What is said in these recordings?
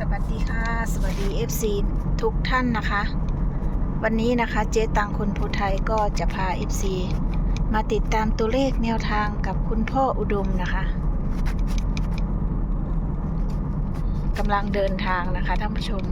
สวัสดีค่ะ สวัสดี FC ทุกท่านนะคะ วันนี้นะคะเจ๊ตังคนภูไทยก็จะพา FC มาติดตามตัวเลขแนวทางกับคุณพ่ออุดมนะคะกำลังเดินทางนะคะท่านผู้ชม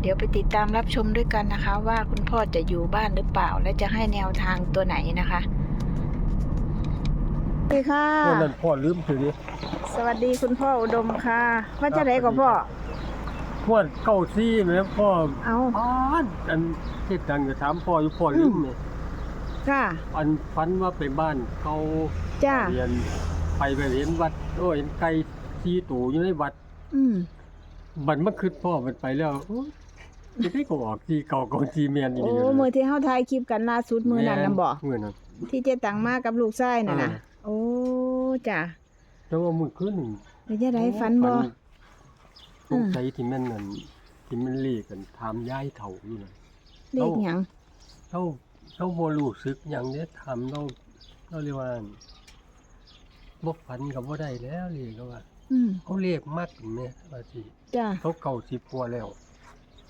เดี๋ยวไปติดตามรับชมด้วยกันนะคะ ว่าคุณพ่อจะอยู่บ้านหรือเปล่า และจะให้แนวทางตัวไหนนะคะ ดีค่ะ วันนั้นพ่อลืมถือดิสวัสดีคุณพ่ออุดมค่ะ ว่าจะไหนกับพ่อ พวดเก้าซี่แม่พ่อเอาอ่านอันเฮ็ดดังก็ถามพ่ออยู่พ่อลืมเนี่ยค่ะ อันฝันว่าไปบ้านเขาจ้า เรียนไปไปเห็นวัดโอ้ยเห็นไก่ที่ตู่อยู่ในวัด อืมบัดเมื่อคืนพ่อมันไปแล้วโอ้ยจะได้ก็ออกที่เก่าเก่าที่เมียนอีโอ้นี่มือที่เฮาถ่ายคลิปกันล่าสุดมือนั้นนะบ่มื้อนั้นที่เจ๊ตังมากับลูกชายน่ะนะอ่า โอ้จ้าแต่ว่ามื้อคืนนี่เป็นจะได้ฝันบ่ สงสัยที่แม่นนั่นที่มันเลขกันถามยายเฒ่าอยู่น่ะเลขหยังเราเราบ่รู้สึกหยังเด้ทำเราเราเรียกว่าบ่ฝันก็บ่ได้แล้วเลยก็ว่าอืมเขาเรียกมักแม่ว่าสิจ้าเขาเก่าสิบกว่าแล้ว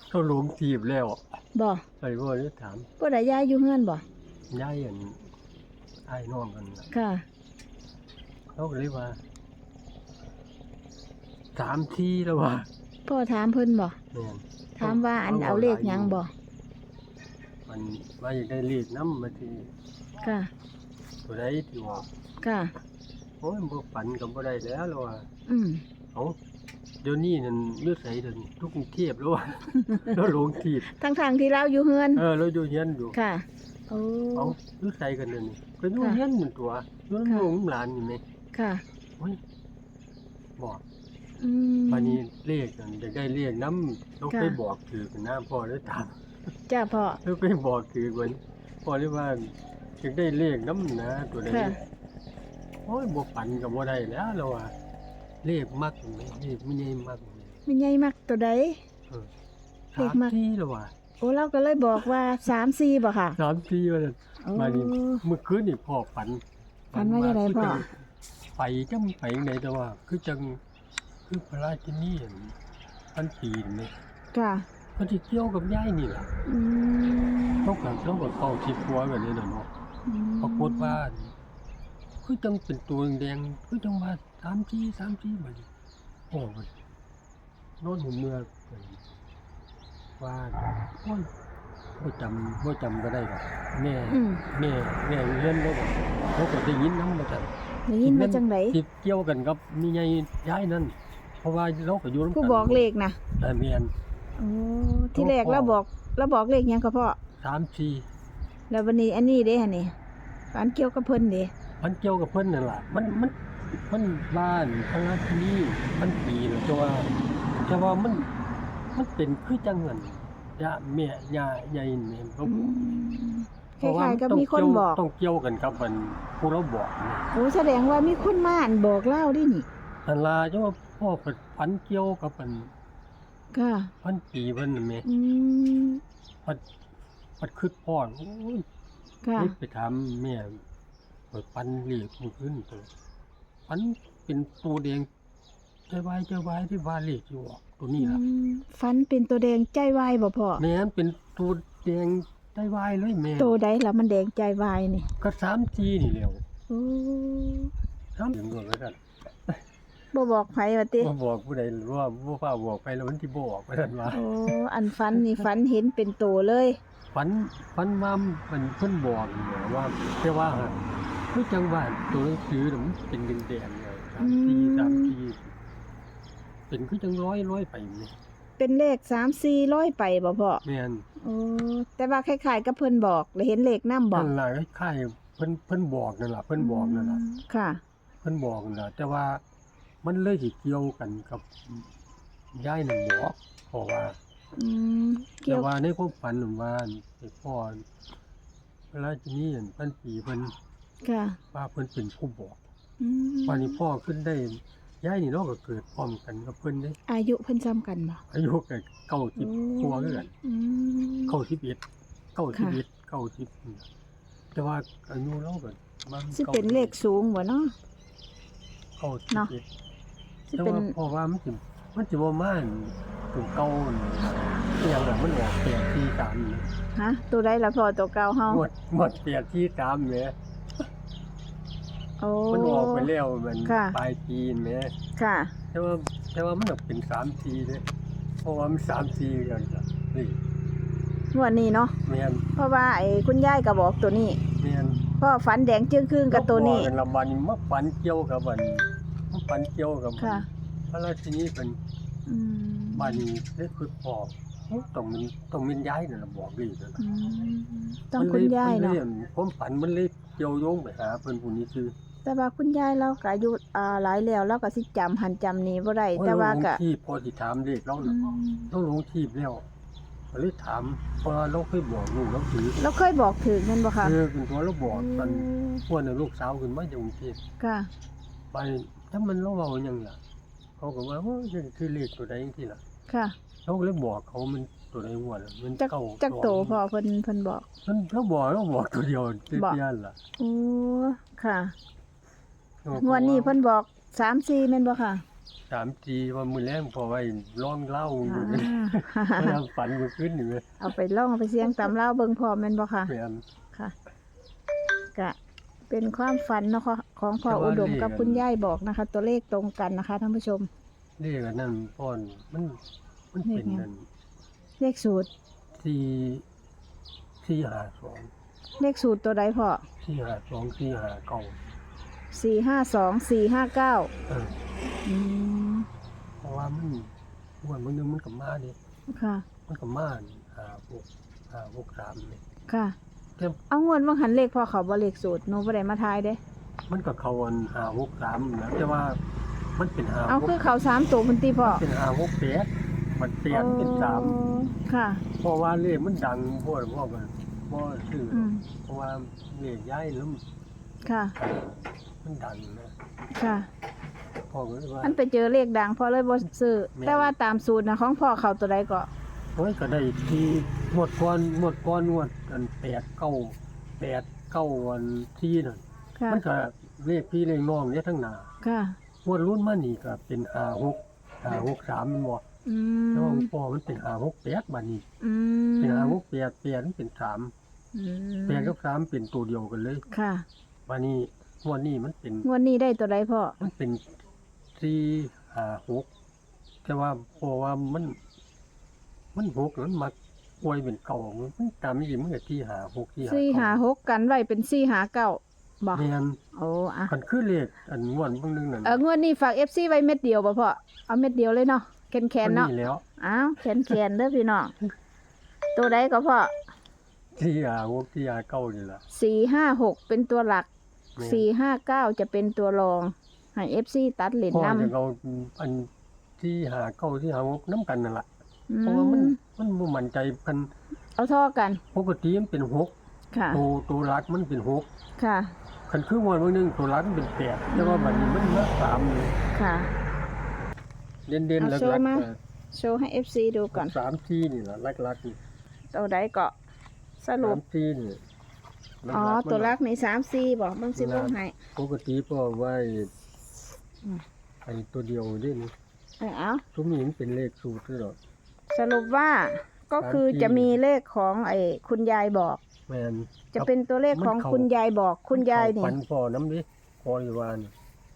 เขาหลงทีบแล้วบ่ไปบ่ได้ถามบ่ได้ย้ายอยู่เฮือนบ่ยายอันอ้ายน้องกันน่ะค่ะ เขาก็เลยว่าสามทีแล้วว่าพ่อถามเพิ่นบ่แม่นถามว่าอันเอาเลขหยังบ่มันว่าอยากได้เลขนำมาที่ค่ะ ตัวใดที่ว่าค่ะ โอ้ยบ่ฝันก็บ่ได้แล้วแล้วว่าอืมเอาเดี๋ยวนี้นั่นเลือดใสเดี๋ยวนี้ทุกกรุงเทพแล้ววะแล้วหลงทีบทั้งๆที่เราอยู่เฮือน เออแล้วอยู่เฮียนอยู่ ค่ะ โอ้ เอาเลือดใสกันนั่นนี่ก็อยู่ค่ะเฮียนเหมือนตัวอยู่ค่ะน้ำหลงหลานอยู่ไหม ค่ะ โอ้ยบอกอืมปานนี้เลขนั่นอยากได้เลขน้ำต้องค่ะไปบอกถือกันน้าพ่อได้ตามจ้าพ่อแล้วไปบอกถือกันพ่อเรียกว่าอยากได้เลขน้ำนะตัวใดค่ะ โอ้ยบ่ฝันก็บ่ได้แล้วเราว่าเลขมักนี่เลขไม่ใช่มักนี่มันใหญ่มักตัวใด เออเลขมักสามที่แล้วว่าโอ้เราก็เลยบอกว่า3 4บ่ค่ะสามทีว่าซั่น โอ้ มานี่เมื่อคืนนี่พ่อฝันฝันว่าจังไดพ่อคืจัง ไปจังไปจังไดแต่ว่า คือจังคือพระราชินีอั่นพันปีนี่ค่ะมันสิเกี่ยวกับยายนี่ล่ะอืมเขาก็เขาก็เข้าที่ครัวกันนี่น่ะเนาะปรากฏว่าคือจังเป็นตัวแดงๆคือจังว่าสามทีสามทีบัดนี้โอ้มันนอนหัวเมื่อกันว่าโอ้ยบ่จำบ่จำก็ได้ดอกแม่ อืม แม่แม่เรียนแล้วก็เขาก็ได้ยินน้ำมาจาก ได้ยินมาจังไดที่เกี่ยวกันกับมีไงย้ายนั่นเพราะว่าเราก็อยู่นำผู้บอกเลขนะแต่เมียนโอ้ที่แรกเราบอกเราบอกเลขหยังก็พ่อสามสี่แล้ววันนี้อันนี้เด้หั่นนี่ฝันเกี่ยวกับเพิ่นเด้มันเกี่ยวกับเพิ่นนั่นล่ะมันมันมันบ้านทางราชินีมันปีแล้วแต่ว่าแต่ว่ามันมันเป็นคือจังเงินยาแม่ยาใหญ่นี่เขาอืม คเพราะว่าล้ายๆกับต้องมีคนเกี่ยวบอก ต้องเกี่ยวกันกับมันผู้เราบอกนี่โอ้แสดงว่ามีคนมาอันบอกเล่าดินี่อันลาเจ้าว่าพ่อเพิ่นฝันเกี่ยวกับมันค่ะพันปีเพิ่นน่ะแม่อืมพัดพัดคืดพ่อโอ้ยค่ะนี่ไปถามแม่เปิดปันเหลียกมันขึ้นตัวปันเป็นตัวแดงใจวายใจวายที่ว่าเหลียกอยู่ออกตัวนี้ล่ะ อืมฝันเป็นตัวแดงใจวายบ่พ่อ แม่นเป็นตัวแดง ใจวายเลยแม่ตัวใดล่ะมันแดงใจวายนี่ก็สามทีนี่แหล้วโอ้สามอย่างด้วยแล้วกันบ่บอกไผว่าติว่าบอกผู้ใดว่าว่าฟ้าบอกไปแล้วมันที่บอกไปนั่นว่าโอ้อันฝันนี่ฝันเห็นเป็นตัวเลยฝันฝันว่ามันเพิ่นบอกนี่แหละว่าแต่ว่าฮะคือจังหวะตัวหนังสือน่ะมันเป็นแดงๆเลยสามทีสามทีเป็นคือจังร้อยร้อยไปนี่ เป็นเลข3 4ร้อยไปบ่พ่อแม่นโอ้แต่ว่าคล้ายๆกับเพิ่นบอกแล้วเห็นเลขนำบอกนั่นล่ะคล้ายๆเพิ่นเพิ่นบอกนั่นล่ะเพิ่นบอกนั่นล่ะค่ะ เพิ่นบอกนั่นล่ะแต่ว่ามันเลยสิเกี่ยวกันกับยายนั่นบอกเพราะว่าอืมเกี่แต่ยวว่าในความฝันนั่นว่าไอ้พ่อเวลาที่นี้นั่นเพิ่นปีเพิ่นค่ะว่าเพิ่นเป็นผู้บอก อืมวันนี้พ่อขึ้นได้ ยายนี่เนาะก็เกิดพร้อมกันกับเพิ่นเด้อายุเพิ่นซ้ำกันบ่อายุก็เก้าสิบกว่าคือกันอืมเก้าสิบเอ็ดเก้าสิบเอ็ดเก้าสิบแต่ว่าอายุเราก็มันสิเป็นเลขสูงบ่เนาะเก้าสิบเนาะเอ็ดสิแต่เป็นว่าเพราะว่ามันสิมันสิบ่มาอันตัวเก่าอหย่างนั้นมันออกแปดที่สามนี่ฮะตัวใดละพ่อตัวเก่าเฮาหมดหมดแปดที่สามแหม โอ้ มันออกไปแล้วมันค่ะ ปลายปีแหมค่ะแต่ว่าแต่ว่ามันออกเป็นสามทีเด้เพราะว่ามันสามทีกันจ้ะนี่งวดนี้เนาะแม่นเพราะว่าไอ้คุณยายก็บอกตัวนี้แม่นพ่อฝันแดงจึ้งครึ่งกับตัวนี้ก็บอกกัละวันมาฝันเกี่ยวกับมันมาฝันเกี่ยวกับมันค่ะ พระราชินีเป็นอืมบ้านนี้ได้คือพอต้องมันต้องมีย้ายนั่นล่ะบอกดีนั่นล่ะ อืมต้องคุณยายเนาะมัลผมฝันมันเลยเกี่ยวโยงไปหาเพิ่นผู้นี้คือ แต่ว่าคุณยายเราก็อายุอ่าหลายแล้วเราก็สิจำหันจำนี้บ่ได้แต่ว่าก็ โอ้ยลงที่พอสิถามเด็กเราอืน่ะมต้องลงทีบแล้วก็เลยถามเพราะว่าเราเคยบอกลูกเราถือเราเคยบอกถึงนั่นบ่คะคือเป็นตัวเราบอกกันอืมพวกน่ะลูกสาวขึ้นมาจากกรุงเทพค่ะ ไปถ้ามันเราเว้าหยังล่ะเขาก็ว่าโอ้ยนี่คือเลขตัวใดจังซี่ล่ะค่ะเราก็เลยบอกเขามันตัวใดงวดล่ะมันจักเก้าจักโตสงพ่อเพิ่นเพิ่นบอก มันเราบอกเราบอกตัวเดียวเตี้บอกยๆล่ะ โอ้ค่ะ งวดนี้เพิ่นบอก3-4แม่นบ่ค่ะ สามจีว่ามือแรงพอไว้ร้องเล่าอยู่อ่านี่เพราะว่าฝันมันขึ้นอยู่เลยเอาไปลองเอาไปเสียงตำเล่าเบิ่งพร้อมแม่นบ่ค่ะ แม่นค่ะกะเป็นความฝันเนาะค่ะของพ่อแต่ว่าอุดมเลขกับอันคุณยายบอกนะคะ ตัวเลขตรงกันนะคะท่านผู้ชมเลขอันนั้นป้อนมัน มันเป็นเลขไงนั่นเลขสูตรสี่สี่หาสองเลขสูตรตัวใดพ่อสี่หาสองสี่หาเก้า สี่ห้าสองสี่ห้าเก้าเอออืมเพราะว่ามันงวดมันนึงมันกับมาดิค่ะ มันกับมาหาหกหาหกสามเลยค่ะ แต่ เอางวนว่าหันเลขพ่อเขาบ่เลขสูตรหนูบ่ได้มาทายเด้ มันกับเขาอันหาหกสามนะแต่ว่ามันเป็นหาเอาหกคือเขาสามตัวมันตีพ่อเป็นหาหกแปดมันเปลี่ยนเป็นสามอ๋อค่ะ เพราะว่าเลขมันดังพวกพวกมันพวกชื่อออืมเพราะว่าเลขย้ายแล้วมันค่ะ มันดังนะค่ะ พ่อก็เลยว่ามันไปเจอเลขดังพ่อเลยบ่ซื้อแม่นแต่ว่าตามสูตรนะของพ่อเขาตัวใดก็โอ้ยก็ได้ที่หมดก้อนหมดก้อนงวดอันแปดเก้าแปดเก้าวันที่นั่นค่ะมันก็เลขพี่เลขน้องเนี่ยทั้งหนาค่ะงวดรุ่นมานี่ก็เป็นหาหกหาหกสามมันบอกอืแล้วว่ามพ่อมันเป็นหาหกแปดบานี้อืมเป็นหาหกแปดแปดมันเป็นสามอืมแปดกับสามเป็นตัวเดียวกันเลย ค่ะบานี้ งวดนี้มันเป็น งวดนี้ได้ตัวใดพ่อ มันเป็นสี่หาหกแต่ว่าเพราะว่ามัน มันหกแล้วมันมักป่วยเป็นเก่ามันตามอีกมันก็ที่หาหกที่หาสี่หาเก้าหกกันไว้เป็นสี่หาเก้าบอกแม่นโอ้อะคันคือเลขอันงวดบางนึงนั่นเอองวดนี้ฝากเอฟซีไว้เม็ดเดียวบ่พ่อ เอาเม็ดเดียวเลยเนาะแขนแขนๆเนาะ มัแล้วอ้าวแขนแขนๆเด้อพี่น้องตัวใดก็พ่อที่หาหกที่หาเก้านี่ล่ะสี่ห้าหกเป็นตัวหลักแม่น สี่ห้าเก้าจะเป็นตัวรองให้เอฟซีตัดเหรียญพ่อจะนำเอาอันที่หาเก้าที่หาหกน้ำกันนั่นล่ะอืเพราะว่ามันมมันบ่มั่นใจกันเอาท่อกันปกติมันเป็นหกค่ะ ตัวตัวรักมันเป็นหกค่ะ คันคืองวดบางนึงตัวรักมันเป็นแปดแต่ว่าบัดนี้มันมาสามเลยค่ะ เด่นเด่นเอาหลักโชว์หลักมา โชว์ให้เอฟซีดูก่อนสามที่นี่ล่ะหลักหลักนี่ตัวใดก็สรุสาปมที่นี่ห อ๋อๆมันตัวลักในสามสี่บอกบางสิบหลังกให้ปกติพ่อไว้อืมไอ้ตัวเดียวนี่นี่เออเอาทุกนี้มันเป็นเลขสูตรด้วยหรอกสรุปว่าก็คือสามสี่จะมีเลขของไอ้คุณยายบอก แมนจะเป็นตัวเลขของมันเข้าคุณยายบอกคุณยายมันี่เข้ฝันพ่อน้ำดิพ่ออยู่วาน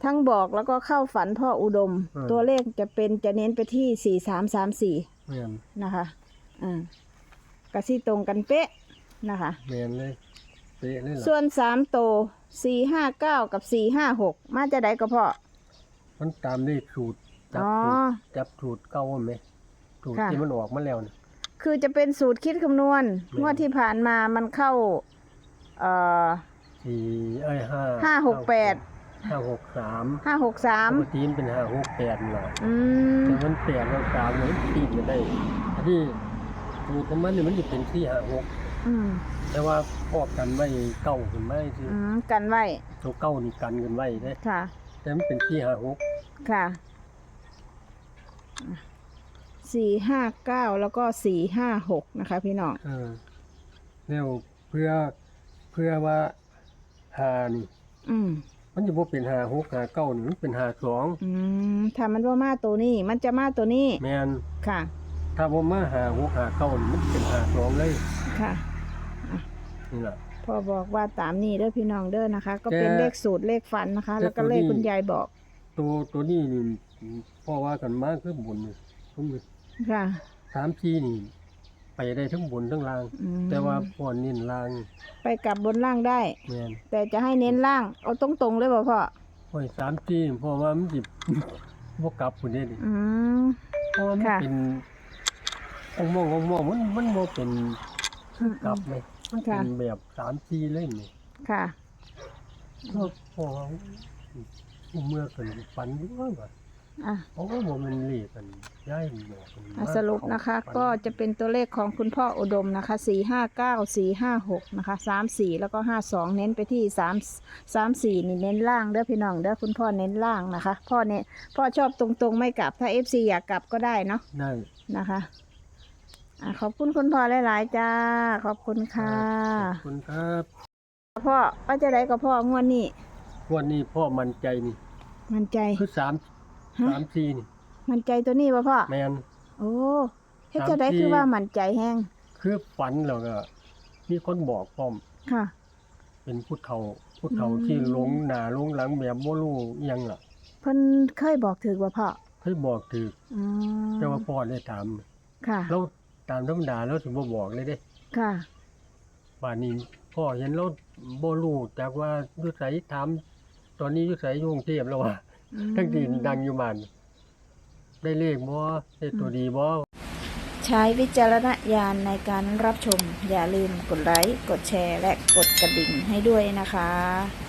ทั้งบอกแล้วก็เข้าฝันพ่ออุดมอืมตัวเลขจะเป็นจะเน้นไปที่สี่สามสามสี่แมนนะคะอ่ากระซี่ตรงกันเป๊ะนะคะแมนเลย เป๊ะเลยล่ะส่วนสามโตสี่ห้าเก้ากับสี่ห้าหกมาจะได้ก็พอ มันตามเลขสูตรจับอ๋อสูตรจับสูตรเก่าไหมสูตรค่ะ ที่มันออกมาแล้วเนี่ยคือจะเป็นสูตรคิดคำนวณอืม งวดที่ผ่านมามันเข้า เอ่อ สี่เอ้ยห้าห้าหกแปด ห้าหกสามห้าหกสามปกติมันเป็นห้าหกแปดนี่แหละอืม แต่มันแปดแล้วสามเนี่ยมันตีกันได้อันนี้สูตรของมันเนี่ยมันจะเป็นที่ห้าหกอืม แต่ว่าพอกกันไว้เก้ากันไว้คืออืมกันไว้ ตัวเก้านี่กันกันไว้เด้ค่ะ แต่มันเป็นที่ห้าหกค่ะสี่ห้าเก้าแล้วก็สี่ห้าหกนะคะ พี่น้อง เออแล้วเพื่อเพื่อว่าหานี่ อืม มันจะบ่เป็นหาหกหาเก้านี่มันเป็นหาสองอืมถ้ามันว่ามาตัวนี้ มันจะมาตัวนี้ แม่นค่ะ ถ้าบ่มาหาหกหาเก้านี่มันเป็นหาสองเลย ค่ะ นี่ล่ะพ่อบอกว่าตามนี้เด้อพี่น้องเด้อนะคะ ก็แกเป็นเลขสูตรเลขฝันนะคะแกแล้วก็เลขตัวนี้ คุณยายบอกตัวตัวนี้นี่พ่อว่ากันมาคือบนนี่ผมนี่ค่ะสามทีนี่ ไปได้ทั้งบนทั้งล่าง อืมแต่ว่าพ่อเน้นล่างไปกลับบนล่างได้ แม่นแต่จะให้เน้นล่างเอาตรงๆเลยบ่พ่อโอ้ยสามทีเพราะว่ามันสิ บ่กลับพุ่นเด้นี่อืม เพราะว่ามันค่ะ เป็นองมององมองมันมันบ่เป็นคือกลับเลย มันเป็นแบบสามทีเลยนี่ค่ะ ก็พ่อว่าเมื่อกันฝันอยู่ว่าอะเพราะว่าบ่มันเลขกันย้ายหมอกกันอะมาสรุปนะคะฝัก็จะเป็นตัวเลขของคุณพ่ออุดมนะคะสี่ห้าเก้าสี่ห้าหกนะคะสามสี่แล้วก็ห้าสองเน้นไปที่สามสามสี่นี่เน้นล่างเด้อพี่น้องเด้อคุณพ่อเน้นล่างนะคะ พ่อเนี่ยพ่อชอบตรงๆไม่กลับถ้าเอฟซีอยากกลับก็ได้เนาะได้ นะคะ อะขอบคุณคุณพ่อหลายๆจ้า ขอบคุณค่ะขอบคุณครับพ่อว่าจะได้กับพ่องวดนี้วันนี้พ่อมั่นใจนี่ มันใจ คือสามฮะ สามสี่นี่มันใจตัวนี้ป่ะพ่อ แมน โอ้เฮ็ดจะได้สามสี่ คือว่ามันใจแห้งคือฝันแล้วก็มีคนบอกพร้อมค่ะ เป็นผู้เฒ่าผู้เฒ่าอืม ที่หลงหน้าหลงหลังแบบบ่รู้อิหยังล่ะเพิ่นเคยบอกถือว่าพ่อเคยบอกถืออืมแต่ว่าพ่อได้ถามค่ะเรา ตามธรรมดาเราสิบ่บอกเลยเด้ค่ะ ป่านนี้พ่อเห็นเราบ่รู้จักว่าอยู่ไสถามตอนนี้อยู่ไสอยู่กรุงเทพแล้วว่าอืมทั้งที่ดังอยู่บ้านได้เลขบ่ได้ตัวดีบ่ใช้วิจารณญาณในการรับชม อย่าลืมกดไลค์ กดแชร์ และกดกระดิ่งให้ด้วยนะคะ